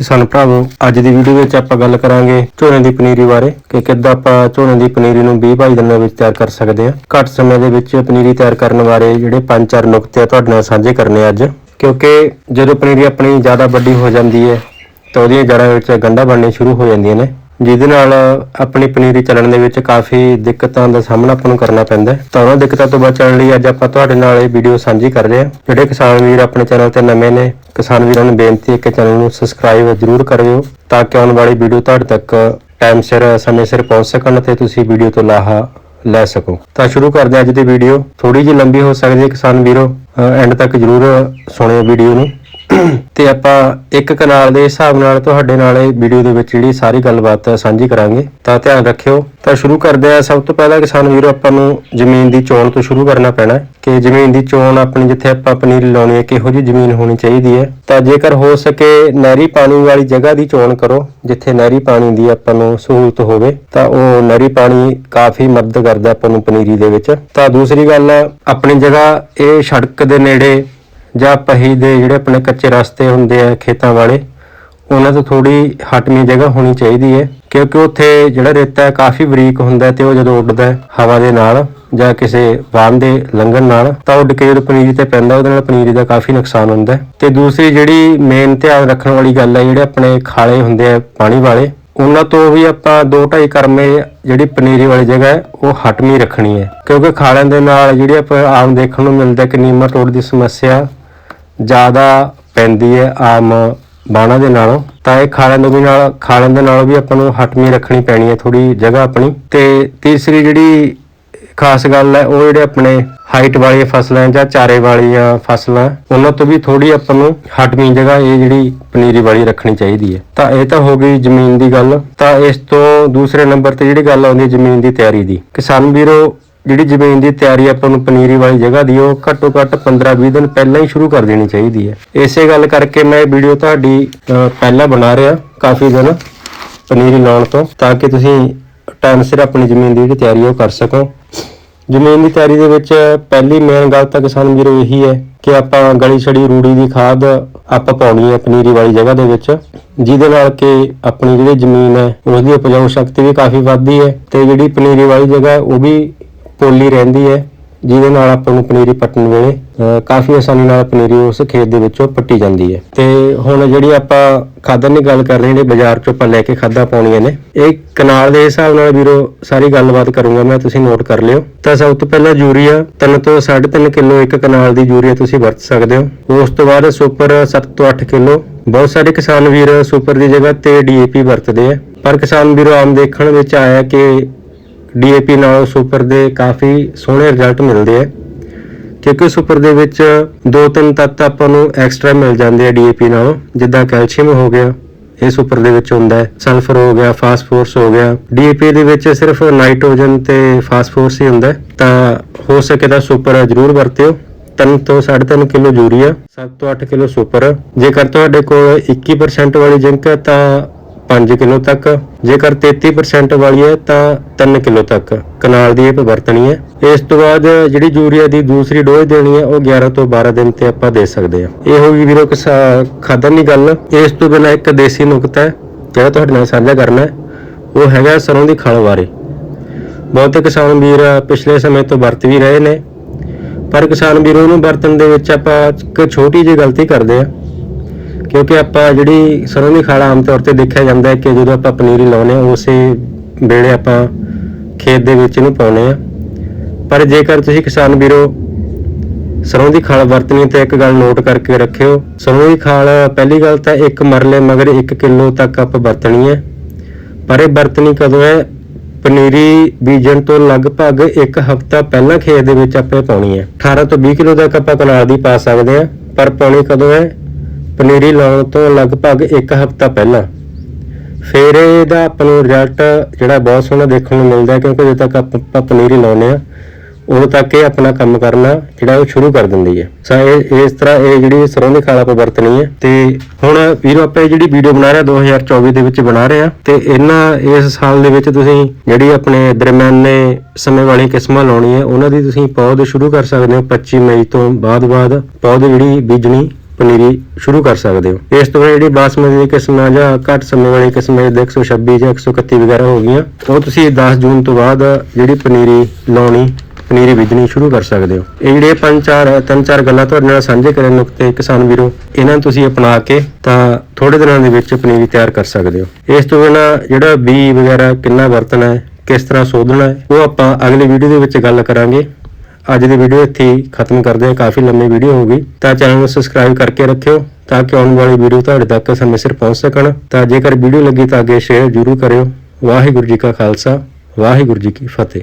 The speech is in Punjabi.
ਕਿਸਾਨ ਭਰਾਵੋ, ਅੱਜ ਦੀ ਵੀਡੀਓ ਵਿੱਚ ਆਪਾਂ ਗੱਲ ਕਰਾਂਗੇ ਝੋਨੇ ਦੀ ਪਨੀਰੀ ਬਾਰੇ ਕਿ ਕਿੱਦਾਂ ਆਪਾਂ ਝੋਨੇ ਦੀ ਪਨੀਰੀ ਨੂੰ 20 22 ਦਿਨਾਂ ਵਿੱਚ ਤਿਆਰ ਕਰ ਸਕਦੇ ਹਾਂ। ਘੱਟ ਸਮੇਂ ਦੇ ਵਿੱਚ ਪਨੀਰੀ ਤਿਆਰ ਕਰਨ ਬਾਰੇ ਜਿਹੜੇ ਪੰਜ ਚਾਰ ਨੁਕਤੇ ਆ ਤੁਹਾਡੇ ਨਾਲ ਸਾਂਝੇ ਕਰਨੇ ਅੱਜ। ਕਿਉਂਕਿ ਜਦੋਂ ਪਨੀਰੀ ਆਪਣੀ ਜ਼ਿਆਦਾ ਵੱਡੀ ਹੋ ਜਾਂਦੀ ਹੈ ਤਾਂ ਉਹਦੀਆਂ ਜੜ੍ਹਾਂ ਵਿੱਚ ਗੰਢਾਂ ਬਣਨੀਆਂ ਸ਼ੁਰੂ ਹੋ ਜਾਂਦੀਆਂ ਨੇ। ਜਿਹਦੇ ਨਾਲ ਆਪਣੀ ਪਨੀਰੀ ਚੱਲਣ ਦੇ ਵਿੱਚ ਕਾਫੀ ਦਿੱਕਤਾਂ ਦਾ ਸਾਹਮਣਾ ਆਪਾਂ ਨੂੰ ਕਰਨਾ ਪੈਂਦਾ ਹੈ। ਤਾਂ ਉਹਨਾਂ ਦਿੱਕਤਾਂ ਤੋਂ ਬਚਣ ਲਈ ਅੱਜ ਆਪਾਂ ਤੁਹਾਡੇ ਨਾਲ ਇਹ ਵੀਡੀਓ ਸਾਂਝੀ ਕਰ ਰਹੇ ਹਾਂ। ਜਿਹੜੇ ਕਿਸਾਨ ਵੀਰ ਆਪਣੇ ਚੈਨਲ ਤੇ ਨਵੇਂ ਨੇ, ਕਿਸਾਨ ਵੀਰਾਂ ਨੂੰ ਬੇਨਤੀ ਹੈ ਕਿ ਚੈਨਲ ਨੂੰ ਸਬਸਕ੍ਰਾਈਬ ਜ਼ਰੂਰ ਕਰਿਓ ਤਾਂ ਕਿ ਆਉਣ ਵਾਲੀ ਵੀਡੀਓ ਤੁਹਾਡੇ ਤੱਕ ਟਾਈਮ ਸਿਰ, ਸਮੇਂ ਸਿਰ ਪਹੁੰਚ ਸਕਣ ਤੇ ਤੁਸੀਂ ਵੀਡੀਓ ਤੋਂ ਲਾਹਾ ਲੈ ਸਕੋ। ਤਾਂ ਸ਼ੁਰੂ ਕਰਦੇ ਹਾਂ ਅੱਜ ਦੀ ਵੀਡੀਓ ਥੋੜੀ ਜਿਹੀ ਲੰਬੀ ਹੋ ਸਕਦੀ ਹੈ ਕਿਸਾਨ ਵੀਰੋ। ਐਂਡ ਤੱਕ ਜ਼ਰੂਰ ਸੁਣਿਓ ਵੀਡੀਓ ਨੂੰ। ਤੇ ਆਪਾਂ ਇੱਕ ਕਨਾਲ ਦੇ ਹਿਸਾਬ ਨਾਲ ਤੁਹਾਡੇ ਨਾਲ ਇਹ ਵੀਡੀਓ ਦੇ ਵਿੱਚ ਜਿਹੜੀ ਸਾਰੀ ਗੱਲਬਾਤ ਸਾਂਝੀ ਕਰਾਂਗੇ। ਤਾਂ ਧਿਆਨ ਰੱਖਿਓ। ਤਾਂ ਸ਼ੁਰੂ ਕਰਦੇ ਆ ਸਭ ਤੋਂ ਪਹਿਲਾਂ ਕਿਸਾਨ ਵੀਰੋ, ਆਪਾਂ ਨੂੰ ਜ਼ਮੀਨ ਦੀ ਚੋਣ ਤੋਂ ਸ਼ੁਰੂ ਕਰਨਾ ਪੈਣਾ ਕਿ ਜ਼ਮੀਨ ਦੀ ਚੋਣ ਆਪਣੀ ਜਿੱਥੇ ਆਪਾਂ ਪਨੀਰੀ ਲਾਉਣੀ ਹੈ, ਕਿਹੋ ਜਿਹੀ ਜ਼ਮੀਨ ਹੋਣੀ ਚਾਹੀਦੀ ਹੈ। ਤਾਂ ਜੇਕਰ ਹੋ ਸਕੇ ਨਹਿਰੀ ਪਾਣੀ ਵਾਲੀ ਜਗ੍ਹਾ ਦੀ ਚੋਣ ਕਰੋ, ਜਿੱਥੇ ਨਹਿਰੀ ਪਾਣੀ ਦੀ ਆਪਾਂ ਨੂੰ ਸਹੂਲਤ ਹੋਵੇ, ਤਾਂ ਉਹ ਨਹਿਰੀ ਪਾਣੀ ਕਾਫੀ ਮਦਦ ਕਰਦਾ ਆਪਾਂ ਨੂੰ ਪਨੀਰੀ ਦੇ ਵਿੱਚ। ਤਾਂ ਦੂਸਰੀ ਗੱਲ ਆਪਣੀ ਜਗ੍ਹਾ ਇਹ ਸੜਕ ਦੇ ਨੇੜੇ ਜਾਂ ਪਹੀ ਦੇ ਜਿਹੜੇ ਆਪਣੇ ਕੱਚੇ ਰਸਤੇ ਹੁੰਦੇ ਆ ਖੇਤਾਂ ਵਾਲੇ, ਉਹਨਾਂ ਤੋਂ ਥੋੜੀ ਹਟਵੀਂ ਜਗ੍ਹਾ ਹੋਣੀ ਚਾਹੀਦੀ ਹੈ, ਕਿਉਂਕਿ ਉੱਥੇ ਜਿਹੜਾ ਰੇਤਾ ਹੈ ਕਾਫੀ ਬਰੀਕ ਹੁੰਦਾ ਹੈ ਤੇ ਉਹ ਜਦੋਂ ਉੱਡਦਾ ਹੈ ਹਵਾ ਦੇ ਨਾਲ ਜਾਂ ਕਿਸੇ ਵਾਹਨ ਦੇ ਲੰਘਣ ਨਾਲ, ਤਾਂ ਉੱਡ ਕੇ ਜਦੋਂ ਪਨੀਰੀ ਤੇ ਪੈਂਦਾ, ਉਹਦੇ ਨਾਲ ਪਨੀਰੀ ਦਾ ਕਾਫੀ ਨੁਕਸਾਨ ਹੁੰਦਾ ਹੈ। ਤੇ ਦੂਸਰੀ ਜਿਹੜੀ ਮੇਨ ਧਿਆਨ ਰੱਖਣ ਵਾਲੀ ਗੱਲ ਹੈ, ਜਿਹੜੇ ਆਪਣੇ ਖਾਲੇ ਹੁੰਦੇ ਆ ਪਾਣੀ ਵਾਲੇ, ਉਹਨਾਂ ਤੋਂ ਵੀ ਆਪਾਂ 2.5 ਕਰਮੇ ਜਿਹੜੀ ਪਨੀਰੀ ਵਾਲੀ ਜਗ੍ਹਾ ਹੈ, ਉਹ ਹਟਵੀਂ ਰੱਖਣੀ ਹੈ। ਕਿਉਂਕਿ ਖਾਲਿਆਂ ਦੇ ਨਾਲ ਜਿਹੜੀ ਆਪਾਂ ਆਮ ਦੇਖਣ ਨੂੰ ਮਿਲਦਾ ਕਿ ਨੀਮਾ ਤੋੜ ਦੀ ਸਮੱਸਿਆ ਜ਼ਿਆਦਾ ਪੈਂਦੀ ਹੈ ਆਮ ਬਾਣਾ ਦੇ ਨਾਲੋਂ, ਤਾਂ ਇਹ ਖਾਲਾਂ ਦੇ ਨਾਲ ਖਾਲਾਂ ਦੇ ਨਾਲੋਂ ਵੀ ਆਪਾਂ ਨੂੰ ਹਟਵੀਂ ਰੱਖਣੀ ਪੈਣੀ ਹੈ ਥੋੜੀ ਜਗ੍ਹਾ ਆਪਣੀ। ਤੇ ਤੀਸਰੀ ਜਿਹੜੀ ਖਾਸ ਗੱਲ ਹੈ, ਉਹ ਜਿਹੜੇ ਆਪਣੇ ਹਾਈਟ ਵਾਲੀਆਂ ਫਸਲਾਂ ਜਾਂ ਚਾਰੇ ਵਾਲੀਆਂ ਫਸਲਾਂ, ਉਹਨਾਂ ਤੋਂ ਵੀ ਥੋੜੀ ਆਪਾਂ ਨੂੰ ਹਟਵੀਂ ਜਗ੍ਹਾ ਇਹ ਜਿਹੜੀ ਪਨੀਰੀ ਵਾਲੀ ਰੱਖਣੀ ਚਾਹੀਦੀ ਹੈ। ਤਾਂ ਇਹ ਤਾਂ ਹੋ ਗਈ ਜ਼ਮੀਨ ਦੀ ਗੱਲ। ਤਾਂ ਇਸ ਤੋਂ ਦੂਸਰੇ ਨੰਬਰ ਤੇ ਜਿਹੜੀ ਗੱਲ ਆਉਂਦੀ ਹੈ ਜ਼ਮੀਨ ਦੀ ਤਿਆਰੀ ਦੀ। ਕਿਸਾਨ ਵੀਰੋ ਜਿਹੜੀ ਜ਼ਮੀਨ ਦੀ ਤਿਆਰੀ ਆਪਾਂ ਨੂੰ ਪਨੀਰੀ ਵਾਲੀ ਜਗ੍ਹਾ ਦੀ, ਉਹ ਘੱਟੋ ਘੱਟ 15-20 ਦਿਨ ਪਹਿਲਾਂ ਹੀ ਸ਼ੁਰੂ ਕਰ ਦੇਣੀ ਚਾਹੀਦੀ ਹੈ। ਇਸੇ ਗੱਲ ਕਰਕੇ ਮੈਂ ਇਹ ਵੀਡੀਓ ਤੁਹਾਡੀ ਪਹਿਲਾਂ ਬਣਾ ਰਿਹਾ ਕਾਫੀ ਦਿਨ ਪਨੀਰੀ ਲਾਉਣ ਤੋਂ, ਤਾਂ ਕਿ ਤੁਸੀਂ ਟਾਈਮ ਸਿਰ ਆਪਣੀ ਜ਼ਮੀਨ ਦੀ ਜਿਹੜੀ ਤਿਆਰੀ ਉਹ ਕਰ ਸਕੋ। ਜ਼ਮੀਨ ਦੀ ਤਿਆਰੀ ਦੇ ਵਿੱਚ ਪਹਿਲੀ ਮੇਨ ਗੱਲ ਤਾਂ ਕਿਸਾਨ ਵੀਰੋ ਇਹੀ ਹੈ ਕਿ ਆਪਾਂ ਗਲੀ ਛੜੀ ਰੂੜੀ ਦੀ ਖਾਦ ਆਪਾਂ ਪਾਉਣੀ ਹੈ ਪਨੀਰੀ ਵਾਲੀ ਜਗ੍ਹਾ ਦੇ ਵਿੱਚ, ਜਿਹਦੇ ਨਾਲ ਕਿ ਆਪਣੀ ਜਿਹੜੀ ਜ਼ਮੀਨ ਹੈ ਉਸ ਉਪਜਾਊ ਸ਼ਕਤੀ ਵੀ ਕਾਫੀ ਵੱਧਦੀ ਹੈ ਤੇ ਜਿਹੜੀ ਪਨੀਰੀ ਵਾਲੀ ਜਗ੍ਹਾ ਉਹ ਵੀ ਪੋਲੀ ਰਹਿੰਦੀ ਹੈ, ਜਿਹਦੇ ਨਾਲ ਆਪਾਂ ਨੂੰ ਪਨੀਰੀ ਪੱਟਣ ਵੇਲੇ ਕਾਫੀ ਆਸਾਨੀ ਨਾਲ ਪਨੀਰੀ ਉਸ ਖੇਤ ਦੇ ਵਿੱਚੋਂ ਪੱਟੀ ਜਾਂਦੀ ਹੈ। ਤੇ ਹੁਣ ਜਿਹੜੀ ਆਪਾਂ ਖਾਦਾਂ ਦੀ ਗੱਲ ਕਰ ਰਹੇ ਹਾਂ ਬਾਜ਼ਾਰ ਚੋਂ ਆਪਾਂ ਲੈ ਕੇ ਖਾਦਾਂ ਪਾਉਣੀਆਂ ਨੇ, ਇਹ ਕਨਾਲ ਦੇ ਹਿਸਾਬ ਨਾਲ ਵੀਰੋ ਸਾਰੀ ਗੱਲਬਾਤ ਕਰੂੰਗਾ ਮੈਂ, ਤੁਸੀਂ ਨੋਟ ਕਰ ਲਿਓ। ਤਾਂ ਸਭ ਤੋਂ ਪਹਿਲਾਂ ਯੂਰੀਆ 3 ਤੋਂ 3.5 ਕਿਲੋ ਇੱਕ ਕਨਾਲ ਦੀ ਯੂਰੀਆ ਤੁਸੀਂ ਵਰਤ ਸਕਦੇ ਹੋ। ਉਸ ਤੋਂ ਬਾਅਦ ਸੁਪਰ 7 ਤੋਂ 8 ਕਿਲੋ। ਬਹੁਤ ਸਾਰੇ ਕਿਸਾਨ ਵੀਰ ਸੁਪਰ ਦੀ ਜਗ੍ਹਾ ਤੇ ਡੀਏਪੀ ਵਰਤਦੇ ਆ। ਪਰ ਕਿਸਾਨ ਵੀਰੋ ਆਮ ਦੇਖਣ ਵਿੱਚ ਆਇਆ ਕਿ ਡੀਏਪੀ ਨਾਲੋਂ ਸੁਪਰ ਦੇ ਕਾਫੀ ਸੋਹਣੇ ਰਿਜ਼ਲਟ ਮਿਲਦੇ ਆ। ਕਿਉਂਕਿ ਸੁਪਰ ਦੇ ਵਿੱਚ ਦੋ ਤਿੰਨ ਤੱਤ ਆਪਾਂ ਨੂੰ ਐਕਸਟਰਾ ਮਿਲ ਜਾਂਦੇ ਆ ਡੀਏਪੀ ਨਾਲੋਂ, ਜਿੱਦਾਂ ਕੈਲਸ਼ੀਅਮ ਹੋ ਗਿਆ ਇਹ ਸੁਪਰ ਦੇ ਵਿੱਚ ਹੁੰਦਾ ਹੈ। ਸਲਫਰ ਹੋ ਗਿਆ ਫਾਸਫੋਰਸ ਹੋ ਗਿਆ। ਡੀਏਪੀ ਦੇ ਵਿੱਚ ਸਿਰਫ ਨਾਈਟ੍ਰੋਜਨ ਤੇ ਫਾਸਫੋਰਸ ਹੀ ਹੁੰਦਾ ਤਾਂ ਹੋ ਸਕੇ ਤਾਂ ਸੁਪਰ ਜ਼ਰੂਰ ਵਰਤਿਓ। 3 ਤੋਂ 3.5 ਕਿਲੋ ਯੂਰੀਆ 7 ਤੋਂ 8 ਕਿਲੋ ਸੁਪਰ ਜੇਕਰ ਤੁਹਾਡੇ ਕੋਲ 21% ਵਾਲੀ ਜ਼ਿੰਕ ਹੈ ਤਾਂ 5 ਕਿਲੋ ਤੱਕ। ਜੇਕਰ 33% ਵਾਲੀ ਹੈ, ਤਾਂ 3 ਕਿਲੋ ਤੱਕ। ਕਨਾਲ ਦੀ ਇਹ ਵਰਤਣੀ ਹੈ। ਇਸ ਤੋਂ ਬਾਅਦ ਜਿਹੜੀ ਯੂਰੀਆ ਦੀ ਦੂਸਰੀ ਡੋਜ਼ ਦੇਣੀ ਹੈ, ਉਹ 11 ਤੋਂ 12 ਦਿਨ ਤੇ ਆਪਾਂ ਦੇ ਸਕਦੇ ਹਾਂ। ਇਹ ਹੋ ਗਈ ਵੀਰੋ ਕਿਸਾ- ਖਾਦਾਂ ਦੀ ਗੱਲ। ਇਸ ਤੋਂ ਬਿਨਾਂ ਇੱਕ ਦੇਸੀ ਨੁਕਤਾ ਹੈ। ਜਿਹੜਾ ਤੁਹਾਡੇ ਨਾਲ ਸਾਂਝਾ ਕਰਨਾ ਹੈ, ਉਹ ਹੈਗਾ ਸਰੋਂ ਦੀ ਖਲ ਬਾਰੇ। ਬਹੁਤੇ ਕਿਸਾਨ ਵੀਰ ਪਿਛਲੇ ਸਮੇਂ ਤੋਂ ਵਰਤ ਵੀ ਰਹੇ ਨੇ। ਪਰ ਕਿਸਾਨ ਵੀਰੋ ਨੂੰ ਵਰਤਣ ਦੇ ਵਿੱਚ ਆਪਾਂ ਇੱਕ ਛੋਟੀ ਜਿਹੀ ਗਲਤੀ ਕਰਦੇ ਆ ਕਿਉਂਕਿ ਆਪਾਂ ਜਿਹੜੀ ਸਰੋਂ ਦੀ ਖਾਲ ਆਮ ਤੌਰ ਤੇ ਦੇਖਿਆ ਜਾਂਦਾ ਹੈ ਕਿ ਜਦੋਂ ਆਪਾਂ ਪਨੀਰੀ ਲਾਉਨੇ ਆ ਉਸੇ ਵੇਲੇ ਆਪਾਂ ਖੇਤ ਦੇ ਵਿੱਚ ਇਹਨੂੰ ਪਾਉਨੇ ਆ ਪਰ ਜੇਕਰ ਤੁਸੀਂ ਕਿਸਾਨ ਵੀਰੋ ਸਰੋਂ ਦੀ ਖਾਲ ਵਰਤਣੀ ਤੇ ਇੱਕ ਗੱਲ ਨੋਟ ਕਰਕੇ ਰੱਖਿਓ ਸਰੋਂ ਦੀ ਖਾਲ ਪਹਿਲੀ ਗੱਲ ਤਾਂ ਇੱਕ ਮਰਲੇ ਮਗਰ 1 ਕਿਲੋ ਤੱਕ ਆਪਾਂ ਵਰਤਣੀ ਹੈ। ਪਰ ਇਹ ਵਰਤਣੀ ਕਦੋਂ ਹੈ? ਪਨੀਰੀ ਬੀਜਣ ਤੋਂ ਲਗਭਗ 1 ਹਫ਼ਤਾ ਪਹਿਲਾਂ ਖੇਤ ਦੇ ਵਿੱਚ ਆਪੇ ਪਾਉਣੀ ਹੈ। 18 ਤੋਂ 20 ਕਿਲੋ ਤੱਕ ਆਪਾਂ ਕਨਾਲ ਦੀ ਪਾ ਸਕਦੇ ਹਾਂ, ਪਰ ਪਾਉਣੀ ਕਦੋਂ ਹੈ? ਪਨੀਰੀ ਲਾਉਣ ਤੋਂ ਲਗਭਗ 1 ਹਫ਼ਤਾ ਪਹਿਲਾਂ। ਫਿਰ ਇਹਦਾ ਆਪਾਂ ਨੂੰ ਰਿਜ਼ਲਟ ਜਿਹੜਾ ਬਹੁਤ ਸੋਹਣਾ ਦੇਖਣ ਨੂੰ ਮਿਲਦਾ ਕਿਉਂਕਿ ਜਦੋਂ ਤੱਕ ਆਪਾਂ ਪਨੀਰੀ ਲਾਉਨੇ ਆ ਉਦੋਂ ਤੱਕ ਇਹ ਆਪਣਾ ਕੰਮ ਕਰਨਾ ਜਿਹੜਾ ਉਹ ਸ਼ੁਰੂ ਕਰ ਦਿੰਦੀ ਹੈ। ਸੋ ਇਹ, ਇਸ ਤਰ੍ਹਾਂ ਇਹ ਜਿਹੜੀ ਸਰੋਂ ਦੀ ਖਾਲ ਆਪਾਂ ਵਰਤਣੀ ਹੈ, ਤੇ ਹੁਣ ਵੀਰੋ ਆਪਾਂ ਇਹ ਜਿਹੜੀ ਵੀਡੀਓ ਬਣਾ ਰਹੇ ਹਾਂ 2024 ਦੇ ਵਿੱਚ ਬਣਾ ਰਹੇ ਆ ਤੇ ਇਹਨਾਂ, ਇਸ ਸਾਲ ਦੇ ਵਿੱਚ ਤੁਸੀਂ ਜਿਹੜੀ ਆਪਣੇ ਦਰਮਿਆਨੇ ਸਮੇਂ ਵਾਲੀ ਕਿਸਮਾਂ ਲਾਉਣੀ ਹੈ ਉਹਨਾਂ ਦੀ ਤੁਸੀਂ ਪੌਦ ਸ਼ੁਰੂ ਕਰ ਸਕਦੇ ਹੋ 25 ਮਈ ਤੋਂ ਬਾਅਦ ਬਾਅਦ ਪੌਦ ਜਿਹੜੀ ਬੀਜਣੀ ਪਨੀਰੀ ਸ਼ੁਰੂ ਕਰ ਸਕਦੇ ਹੋ। ਇਸ ਤੋਂ ਬਾਅਦ ਜਿਹੜੀ ਬਾਸਮਤੀ ਦੀ ਕਿਸਮ ਆ ਜਾਂ ਘੱਟ ਸਮੇਂ ਵਾਲੀ ਕਿਸਮ ਹੈ ਜਿੱਦਾਂ 126 ਜਾਂ 131 ਵਗੈਰਾ ਹੋ ਗਈਆਂ, ਉਹ ਤੁਸੀਂ 10 ਜੂਨ ਤੋਂ ਬਾਅਦ ਜਿਹੜੀ ਪਨੀਰੀ ਲਾਉਣੀ, ਪਨੀਰੀ ਬੀਜਣੀ ਸ਼ੁਰੂ ਕਰ ਸਕਦੇ ਹੋ। ਇਹ ਜਿਹੜੇ ਪੰਜ ਚਾਰ, ਤਿੰਨ ਚਾਰ ਗੱਲਾਂ ਤੁਹਾਡੇ ਨਾਲ ਸਾਂਝੇ ਕਰਨ ਨੁਕਤੇ ਕਿਸਾਨ ਵੀਰੋ, ਇਹਨਾਂ ਨੂੰ ਤੁਸੀਂ ਅਪਣਾ ਕੇ ਤਾਂ ਥੋੜੇ ਦਿਨਾਂ ਦੇ ਵਿੱਚ ਪਨੀਰੀ ਤਿਆਰ ਕਰ ਸਕਦੇ ਹੋ। ਇਸ ਤੋਂ ਬਿਨਾਂ ਜਿਹੜਾ ਬੀ ਵਗੈਰਾ ਕਿੰਨਾ ਵਰਤਣਾ ਹੈ, ਕਿਸ ਤਰ੍ਹਾਂ ਸੋਧਣਾ ਹੈ, ਉਹ ਆਪਾਂ ਅਗਲੀ ਵੀਡੀਓ ਦੇ ਵਿੱਚ ਗੱਲ ਕਰਾਂਗੇ। ਅੱਜ ਦੀ ਵੀਡੀਓ ਇੱਥੇ ਖਤਮ ਕਰਦੇ ਹਾਂ। ਕਾਫੀ ਲੰਮੀ ਵੀਡੀਓ ਹੋ ਗਈ। ਤਾਂ ਚੈਨਲ ਨੂੰ ਸਬਸਕ੍ਰਾਈਬ ਕਰਕੇ ਰੱਖਿਓ ਤਾਂ ਕਿ ਆਉਣ ਵਾਲੀ ਵੀਡੀਓ ਤੁਹਾਡੇ ਤੱਕ ਸਮੇਂ ਸਿਰ ਪਹੁੰਚ ਸਕਣ। ਤਾਂ ਜੇਕਰ ਵੀਡੀਓ ਲੱਗੀ ਤਾਂ ਅੱਗੇ ਸ਼ੇਅਰ ਜ਼ਰੂਰ ਕਰਿਓ। ਵਾਹਿਗੁਰੂ ਜੀ ਕਾ ਖਾਲਸਾ, ਵਾਹਿਗੁਰੂ ਜੀ ਕੀ ਫਤਿਹ।